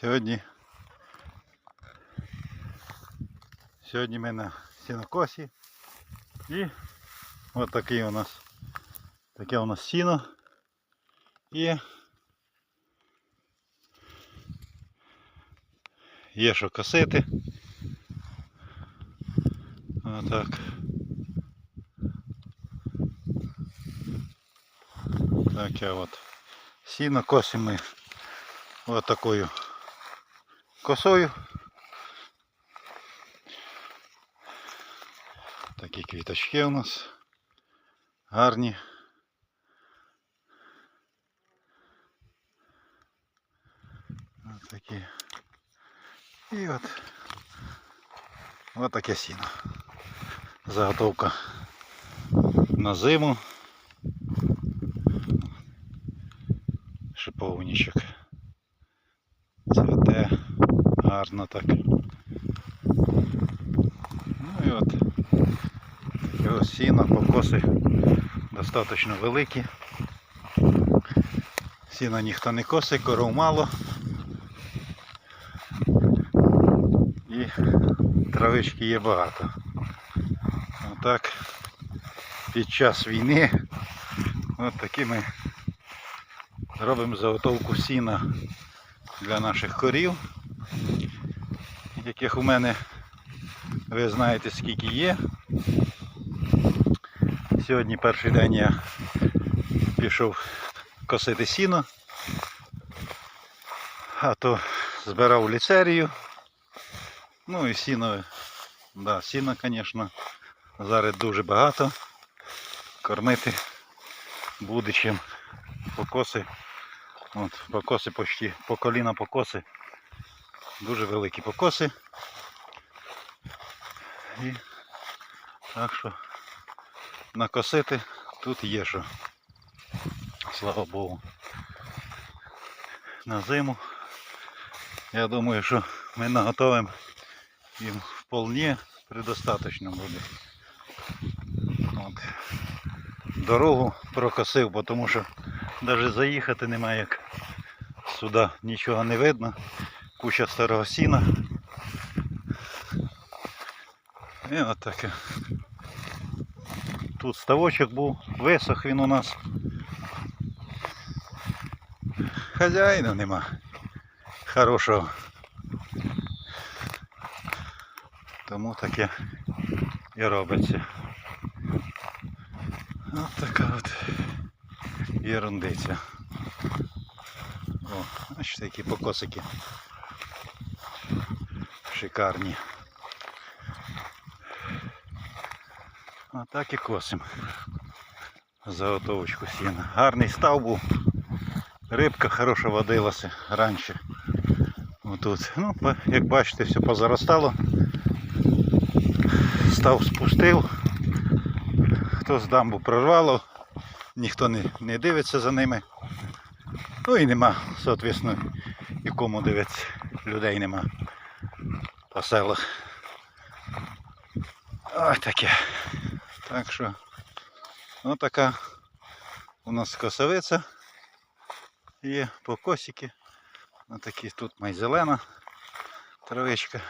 Сьогодні. Сьогодні ми на сінокосі. І от такий у нас таке у нас сіно. І є що косити. Отак. Таке от. Сіно косимо ми от такою косою. Такі квіточки у нас гарні. Ось такі. І от, от таке сіно. Заготовка на зиму. Шиповничок. Цвете гарно так. Ну і от його сіно, покоси достатньо великі. Сіна ніхто не косить, коров мало. І травички є багато. Отак під час війни от такі ми робимо заготовку сіна для наших корів, яких у мене ви знаєте скільки є. Сьогодні перший день я пішов косити сіно, а то збирав ліцерію. Ну і сіно, да, сіна, звісно, зараз дуже багато. Кормити буде чим покоси. От, покоси почти по коліна покоси. Дуже великі покоси. І так що накосити тут є що. Слава Богу. На зиму. Я думаю, що ми наготовимо їм вполне предостаточно буде. От. Дорогу прокосив, тому що навіть заїхати немає як сюди нічого не видно. Куча старого сіна. І от таке. Тут ставочок був, висох він у нас. Хазяїна нема. Хорошого. Тому таке і робиться. От така от ерундиця. О, бачите, які покосики. Шикарні. Отак і косимо. Заготовочку сіна. Гарний став був. Рибка хороша водилася раніше. Отут. Ну, як бачите, все позаростало. Став спустив. Хто з дамбу прорвало, ніхто не, не дивиться за ними. Ну і нема, соответственно, і кому дивиться. Людей нема по селах. Ось таке. Так що, ось така у нас косовиця. Є покосики. Ось такі тут майзелена травичка.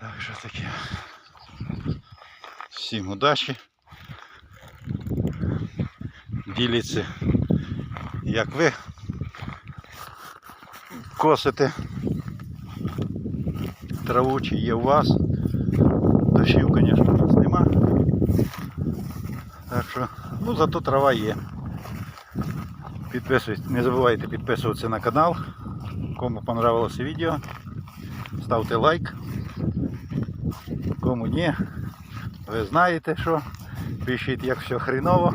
Так що таке. Всім удачі. Діліться, як ви косите траву, чи є у вас. Дощів, звісно, у нас нема. Так що, ну зато трава є. Підписуйтесь, не забувайте підписуватися на канал. Кому понравилося відео, ставте лайк. Кому ні, ви знаєте що. Пишіть, як все хреново.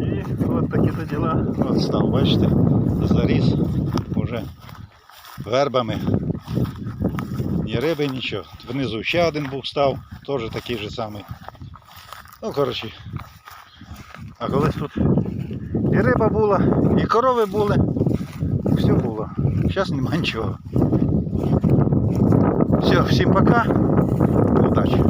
І от такі то діла. От став, бачите, заріс уже вербами. Ні риби, нічого. Внизу ще один був став, теж такий же самий. Ну, коротше. А колись тут і риба була, і корови були, все було. Зараз нема нічого. Все, всім пока. Удачі.